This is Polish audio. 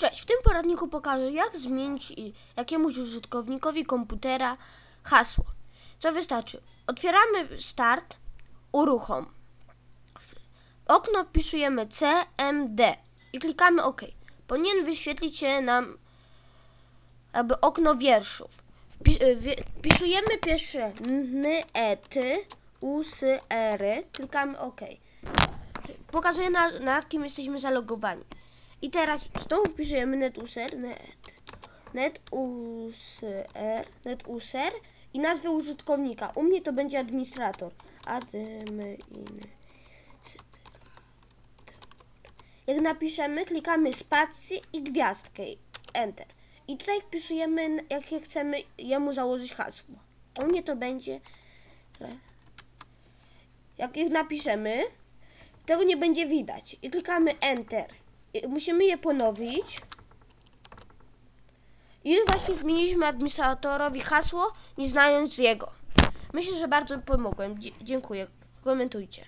Cześć, w tym poradniku pokażę jak zmienić jakiemuś użytkownikowi komputera hasło. Co wystarczy? Otwieramy start, uruchom. W okno wpisujemy CMD i klikamy OK. Powinien wyświetlić się nam jakby okno wierszów. Wie- wpisujemy pierwsze n, ety, usy, ery, klikamy OK. Pokazuje na, na kim jesteśmy zalogowani. I teraz znowu wpisujemy netuser, net, netuser, netuser i nazwę użytkownika. U mnie to będzie administrator. Admin. Jak napiszemy, klikamy spację i gwiazdkę. Enter. I tutaj wpisujemy, jakie chcemy jemu założyć hasło. U mnie to będzie... Jak ich napiszemy, tego nie będzie widać. I klikamy Enter. Musimy je ponowić. I już właśnie zmieniliśmy administratorowi hasło, nie znając jego. Myślę, że bardzo pomogłem. Dziękuję. Komentujcie.